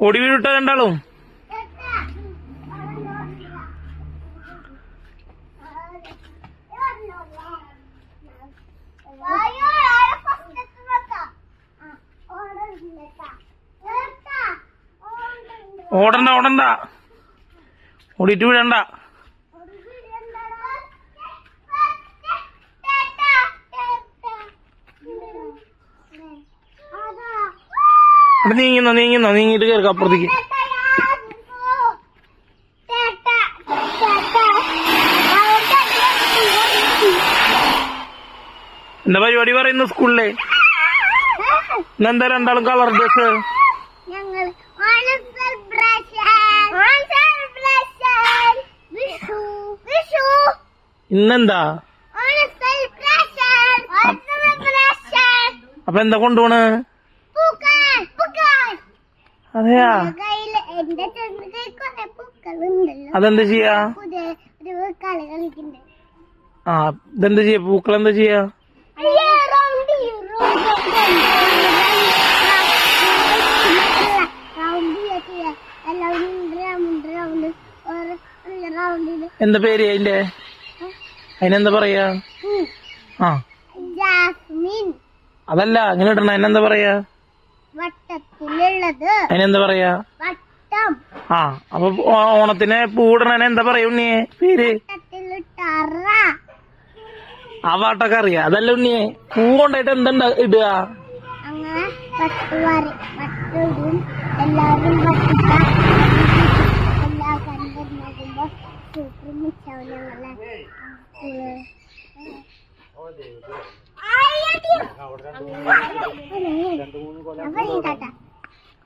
ഓടി വീണിട്ടോ രണ്ടാളും. ഓടണ്ട ഓടണ്ട. ഓടിയിട്ട് വീഴണ്ട അവിടെ നീങ്ങുന്നോ നീങ്ങുന്നോ നീങ്ങിട്ട് കേൾക്കാം അപ്പുറത്തേക്ക്. എന്താ പരിപാടി പറയുന്നു സ്കൂളിലെ? എന്താ രണ്ടാളും കളർ ഡ്രസ് ഇന്നെന്താ? അപ്പൊ എന്താ കൊണ്ടുപോണ്? അതെയാ? അതെന്താ ചെയ്യാ? ആ ഇതെന്താ ചെയ്യാ? പൂക്കൾ എന്താ ചെയ്യാ എന്താ പേര് അതിന്റെ അതിനെന്താ പറയാ? ആ. അതല്ല അങ്ങനെ ഇടണ. അതിനെന്താ പറയാ? വട്ടത്തിലുള്ളത് അതിനെന്താ പറയാ? വട്ടം. ആ അപ്പൊ ഓണത്തിന് പൂടണനെ എന്താ പറയാ ഉണ്ണിയെ? പേര്? ആ പാട്ടൊക്കെ അറിയാ. അതല്ല ഉണ്ണിയെ പൂ കൊണ്ടായിട്ട് എന്താ ഇടുക? അങ്ങനെ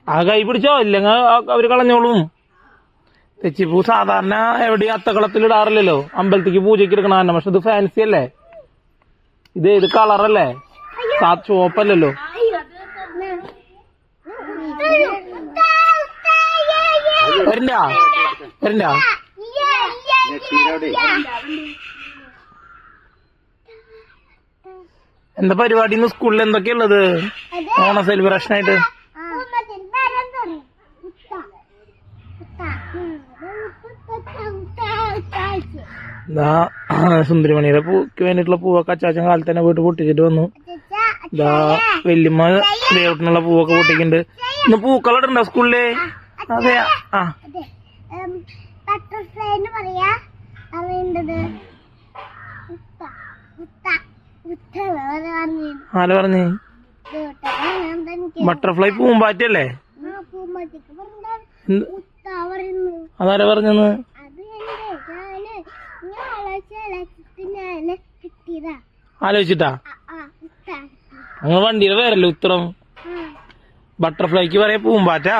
ആ കൈ പിടിച്ചോ? ഇല്ലെങ്കിൽ അവർ കളഞ്ഞോളും. തെച്ചിപ്പൂ സാധാരണ എവിടെ അത്തക്കളത്തിൽ ഇടാറില്ലല്ലോ. അമ്പലത്തിക്ക് പൂജയ്ക്ക് എടുക്കണ തന്നെ. പക്ഷെ ഇത് ഫാൻസി അല്ലേ? ഇത് ഏത് കളറല്ലേ സാ ചുവപ്പല്ലല്ലോ വരണ്ട. വരണ്ട. എന്താ പരിപാടി ഇന്ന് സ്കൂളിൽ എന്തൊക്കെയുള്ളത് ഓണ സെലിബ്രേഷൻ ആയിട്ട്. ഇതാ സുന്ദരിമണിയുടെ പൂക്ക് വേണ്ടിയിട്ടുള്ള പൂവൊക്കെ അച്ചാച്ചൻ കാലത്ത് തന്നെ പോയിട്ട് പൊട്ടിച്ചിട്ട് വന്നു. ഇതാ വല്യമ്മ ദേവട്ടിനുള്ള പൂവൊക്കെ പൊട്ടിക്കുന്നുണ്ട്. ഇന്ന് പൂക്കളിടണ്ടോ സ്കൂളിൽ. അതെ ആ ആര് പറഞ്ഞ്? ബട്ടർഫ്ലൈ പൂമ്പാറ്റല്ലേ അതാരാ പറഞ്ഞത് ആലോചിച്ചിട്ടാ? നിങ്ങൾ വണ്ടിയുടെ പേരല്ലേ ഉത്തരം? ബട്ടർഫ്ലൈക്ക് പറയാ പൂമ്പാറ്റാ.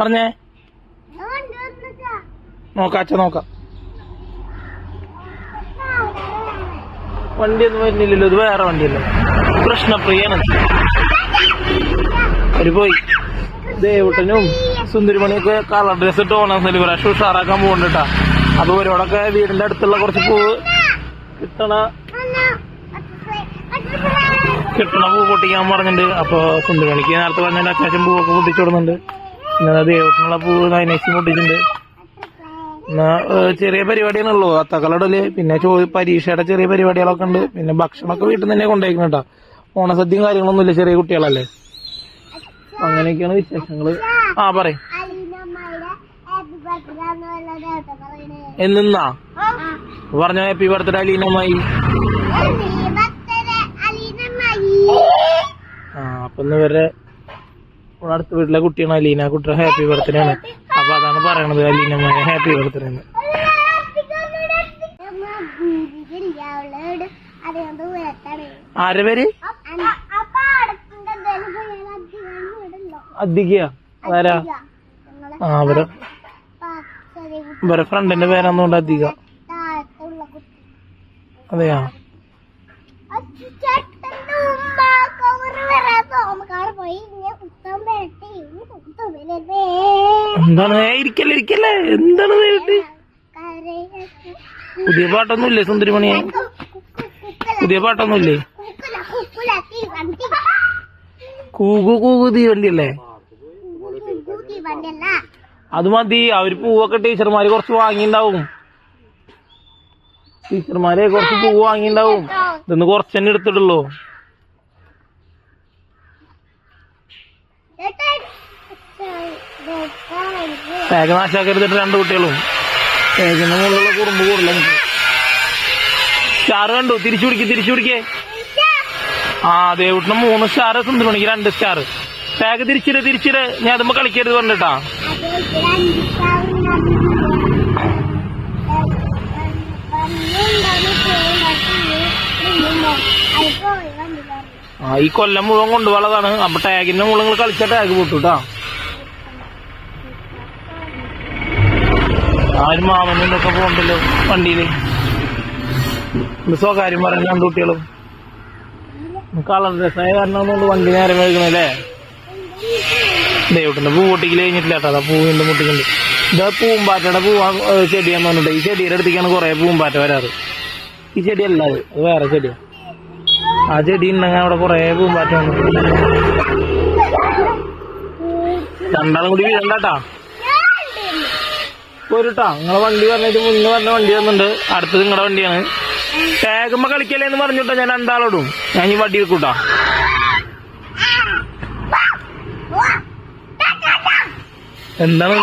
പറഞ്ഞേ. നോക്കാം അച്ഛ നോക്കാം. വണ്ടിയൊന്നും വരുന്നില്ലല്ലോ ഇത് വേറെ വണ്ടിയല്ലേ? കൃഷ്ണപ്രിയാണ് ഒരു പോയി. ദേവട്ടനും സുന്ദരിമണിയൊക്കെ കളർ ഡ്രസ് ഇട്ട് ഓണം സെലിബ്രേഷൻ ഉഷാറാക്കാൻ പോകണ്ടട്ടാ അപ്പൊ ഇവരോടൊക്കെ വീടിന്റെ അടുത്തുള്ള കുറച്ച് പൂവ് കിട്ടണ. കിട്ടണ പൂ പൊട്ടിക്കാൻ പറഞ്ഞിട്ടുണ്ട്. അപ്പൊ കുണ്ടുകണിക്ക് നേരത്തെ പറഞ്ഞാൽ അത്യാവശ്യം പൂവൊക്കെ പൊട്ടിച്ചു കൊടുക്കുന്നുണ്ട്. പിന്നെ ദേവട്ടിനുള്ള പൂവ് നൈനേശി പൊട്ടിച്ചിട്ടുണ്ട്. ചെറിയ പരിപാടിയാണുള്ളൂ അത്തക്കളടൽ പിന്നെ ചോ പരീക്ഷയുടെ ചെറിയ പരിപാടികളൊക്കെ ഉണ്ട്. പിന്നെ ഭക്ഷണമൊക്കെ വീട്ടിൽ നിന്ന് തന്നെ കേട്ടോ. ഓണസദ്യയും കാര്യങ്ങളൊന്നും ഇല്ല ചെറിയ കുട്ടികളല്ലേ? അങ്ങനെയൊക്കെയാണ് വിശേഷങ്ങൾ. ആ പറയും. എന്നാ. പറഞ്ഞ ഹാപ്പി ബർത്ത്ഡേ അലീനമായി. അപ്പൊ ഇന്ന് ഇവരുടെ അടുത്ത വീട്ടിലെ കുട്ടിയാണ് അലീന. കുട്ടിയുടെ ഹാപ്പി ബർത്ത്ഡേ ആണ്. അപ്പൊ അതാണ് പറയണത് അലീനമായ ഹാപ്പി ബർത്ത്ഡേ എന്ന് ആരെ പേര്? അ- ആ കുട്ടി ഇവരെ ഫ്രണ്ടിന്റെ പേരാന്നുകൊണ്ട് അധിക. അതെയാ? എന്താണ്? ഇരിക്കല്ലേ ഇരിക്കല്ലേ? എന്താണ് നേരിട്ട് പുതിയ പാട്ടൊന്നുമില്ലേ സുന്ദരിമണി പുതിയ പാട്ടൊന്നുമില്ലേ? കൂകു കൂകു തീവണ്ടി അല്ലേ കൂകു തീവണ്ടി വണ്ടിയല്ല. അത് മതി അവർ പൂവൊക്കെ ടീച്ചർമാര് കുറച്ച് വാങ്ങിണ്ടാവും ടീച്ചർമാരെ കുറച്ച് പൂവ് വാങ്ങിണ്ടാവും ഇതൊന്ന് കുറച്ച് തന്നെ എടുത്തിട്ടുള്ളൂ നാശാക്കരുതിട്ട് രണ്ട് കുട്ടികളും. ഏകന മുകളിലുള്ള കുറുമ്പ് എനിക്ക്. സ്റ്റാർ കണ്ടു? തിരിച്ചു പിടിക്ക് തിരിച്ചു പിടിക്കേ. ആ ദേവുട്ടിന് മൂന്ന് സ്റ്റാർ സുന്ദരമണിക്ക് രണ്ട് സ്റ്റാർ ബാഗ് തിരിച്ചിട് തിരിച്ചിട്. ഞാൻ അതുമ്പോ കളിക്കരുത് പറഞ്ഞിട്ടാ. ആ ഈ കൊല്ലം മുഴുവൻ കൊണ്ടുപോകാനുള്ളതാണ്. അപ്പൊ ടാഗിന്റെ മുകളിൽ കളിച്ച ടാഗ് പൊട്ടുട്ടാ. ആരും മാമനൊക്കെ മാമനും ഇതൊക്കെ പോകണ്ടല്ലോ വണ്ടിയിൽ. സ്വകാര്യം പറഞ്ഞ രണ്ടു കുട്ടികളും കളർ ഡ്രസ്സായ കാരണം വണ്ടി നേരം കഴിക്കണല്ലേ ദൈവത്തിന്റെ പൂ പൊട്ടിക്കൽ കഴിഞ്ഞിട്ടില്ല കേട്ടോ. അതാ പൂ വീണ്ടും പൊട്ടിക്കുന്നുണ്ട് ഇതാ പൂമ്പാറ്റയുടെ പൂവാ ചെടിയാന്ന് പറഞ്ഞിട്ട് ഈ ചെടിയുടെ അടുത്തേക്കാണ് കുറെ പൂമ്പാറ്റ വരാറ്. ഈ ചെടിയല്ല അത് വേറെ ചെടിയാ. ആ ചെടി ഉണ്ടെങ്കിൽ അവിടെ കുറെ പൂമ്പാറ്റ രണ്ടാളും കൂടി വീഴണ്ടാട്ടാ? പോരുട്ടാ. നിങ്ങളെ വണ്ടി പറഞ്ഞിട്ട് മുന്നേ പറഞ്ഞ വണ്ടി വന്നിട്ടുണ്ട്. അടുത്തത് നിങ്ങളുടെ വണ്ടിയാണ്. ടാഗുമ്പോ കളിക്കല്ലേ എന്ന് പറഞ്ഞിട്ടോ ഞാൻ രണ്ടാളോടും. ഞാൻ ഈ വണ്ടി വെക്കൂട്ടാ. എന്താണ്?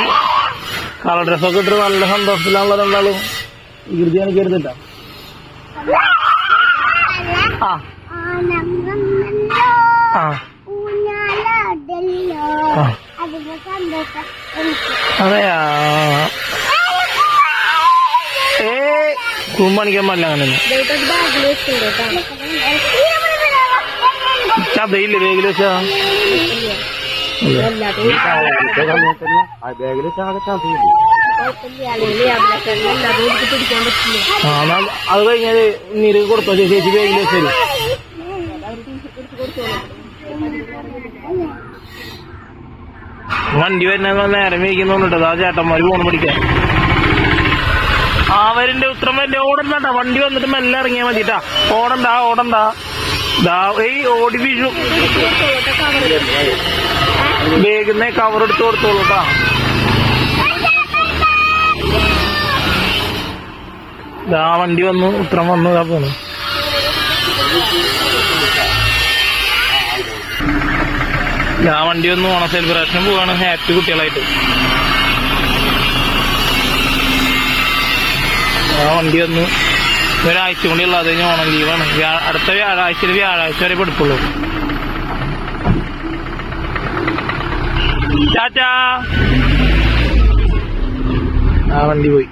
കളർ ഡ്രസ്സൊക്കെ ഇട്ട് നല്ല സന്തോഷത്തിലാണല്ലോ രണ്ടാളും. വികൃതി എനിക്ക് എടുത്തിട്ടാ ആ. അതെയാ? ഏ കുമ്പണിക്കാൻ പാടില്ല അങ്ങനെ. ചതയില്ലേ വേഗിൽ വെച്ചാ. ആ എന്നാൽ അത് കഴിഞ്ഞാൽ നീര് കൊടുത്തോ ചേച്ചി വേഗിൽ വെച്ചത് വണ്ടി വരുന്ന നേരം വൈകുന്നുണ്ട് ആ ചേട്ടന്മാര് പോണ് പിടിക്കാൻ. അവരിന്റെ ഉത്തരം വല്ല ഓടണ്ടാ വണ്ടി വന്നിട്ട് മെല്ലെ ഇറങ്ങിയാ മതിട്ടാ. ഓടണ്ട ഓടണ്ട. ഈ ഓടി വീഴും. വേഗം കവർ എടുത്ത് കൊടുത്തോളൂ കേട്ടാ ദാ വണ്ടി വന്നു. ഉത്തരം വന്നു. പോണു. ദാ വണ്ടി ഒന്ന് ഓണ സെലിബ്രേഷൻ പോവാണ്. ഹാപ്പി കുട്ടികളായിട്ട്. ആ വണ്ടി ഒന്ന് ഒരാഴ്ച കൂടി ഉള്ളത് കഴിഞ്ഞ് ഓണം ലീവാണ് അടുത്ത വ്യാഴാഴ്ചയിൽ വ്യാഴാഴ്ച വരെ പെടുപ്പുള്ളൂ ചാച്ചാ ആ വണ്ടി പോയി.